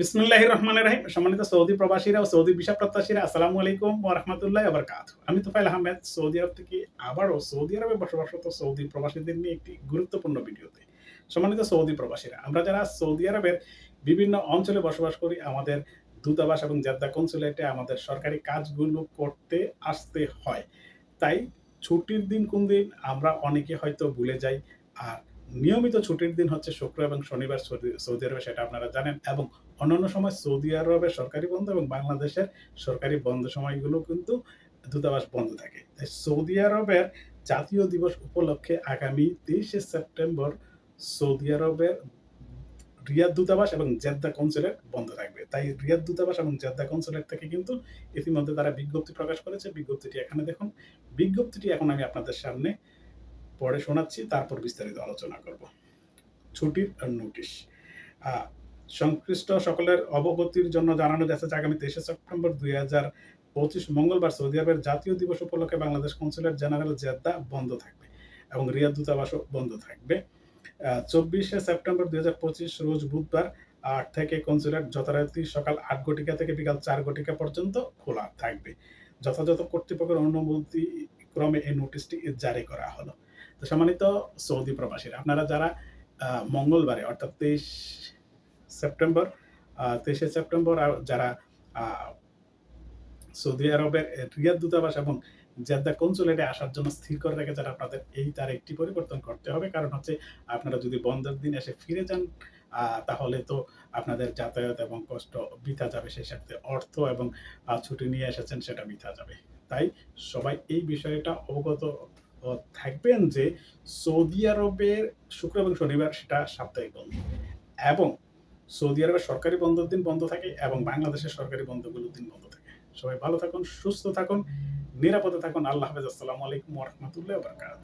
বিসমুল্লাহ রহমান রাহিম সম্মানিত সৌদি প্রবাসীরা ও সৌদি ভিসা প্রত্যাশীরা আসসালামু আলাইকুম ওয়া রাহমাতুল্লাহি ওয়া বারাকাতুহু। আমি তোফাইল আহমেদ, সৌদি আরব থেকে আবারও সৌদি আরবে বসবাসরত সৌদি প্রবাসীদের নিয়ে একটি গুরুত্বপূর্ণ ভিডিওতে। সম্মানিত সৌদি প্রবাসীরা, আমরা যারা সৌদি আরবের বিভিন্ন অঞ্চলে বসবাস করি, আমাদের দূতাবাস এবং জেদ্দা কনসুলেটে আমাদের সরকারি কাজগুলো করতে আসতে হয়। তাই ছুটির দিন কোন দিন আমরা অনেকে হয়তো ভুলে যাই। আর নিয়মিত ছুটির দিন হচ্ছে শুক্র এবং শনিবার সৌদি আরবে, সেটা আপনারা জানেন। এবং অন্যান্য সময় সৌদি আরবের সরকারি বন্ধ এবং বাংলাদেশের সরকারি বন্ধ সময়গুলো কিন্তু দূতাবাস বন্ধ থাকে। তাই সৌদি আরবের জাতীয় দিবস উপলক্ষে আগামী তেইশে সেপ্টেম্বর সৌদি আরবের রিয়াদ দূতাবাস এবং জেদ্দা কনসুলেট বন্ধ থাকবে। তাই রিয়াদ দূতাবাস এবং জেদ্দা কনসুলেট থেকে কিন্তু ইতিমধ্যে তারা বিজ্ঞপ্তি প্রকাশ করেছে। বিজ্ঞপ্তিটি এখানে দেখুন। বিজ্ঞপ্তিটি এখন আমি আপনাদের সামনে পড়ে শোনাচ্ছি, তারপর বিস্তারিত আলোচনা করব। ছুটির নোটিশ। সংশ্লিষ্ট সকলের অবগতির জন্য জানানো যাচ্ছে যে আগামী তেইশে সেপ্টেম্বর দুই হাজার পঁচিশ মঙ্গলবার সৌদি আরবের জাতীয় দিবস উপলক্ষে বাংলাদেশ কনসুলেট জেনারেল জেদ্দা বন্ধ থাকবে এবং রিয়াদ দূতাবাসও বন্ধ থাকবে। চব্বিশে সেপ্টেম্বর দুই হাজার পঁচিশ রোজ বুধবার আট থেকে কনসুলেট যথারীতি সকাল আট ঘটিকা থেকে বিকাল চার ঘটিকা পর্যন্ত খোলা থাকবে। যথাযথ কর্তৃপক্ষের অনুমতি ক্রমে এই নোটিশটি জারি করা হলো। তো সম্মানিত সৌদি প্রবাসীরা, আপনারা যারা মঙ্গলবারে অর্থাৎ তেইশ সেপ্টেম্বর তেইশে সেপ্টেম্বর আর যারা সৌদি আরবের রিয়াদ দূতাবাস এবং জেদ্দা কনসুলেটে আসার জন্য স্থির করে রেখেছেন, আপনাদের এই তারিখটি পরিবর্তন করতে হবে। কারণ হচ্ছে, আপনারা যদি বন্ধের দিন এসে ফিরে যান তাহলে তো আপনাদের যাতায়াত এবং কষ্ট বৃথা যাবে, সেই সাথে অর্থ এবং ছুটি নিয়ে এসেছেন, সেটা বৃথা যাবে। তাই সবাই এই বিষয়টা অবগত থাকবেন যে সৌদি আরবের শুক্র এবং শনিবার সেটা সাপ্তাহিক বন্ধ। এবং সৌদি আরবের সরকারি বন্ধের দিন বন্ধ থাকে এবং বাংলাদেশের সরকারি বন্ধগুলোর দিন বন্ধ থাকে। সবাই ভালো থাকুন, সুস্থ থাকুন, নিরাপদে থাকুন। আল্লাহ হাফেজ। আসসালামু আলাইকুম ওরহমতুল্লাহ বারকাত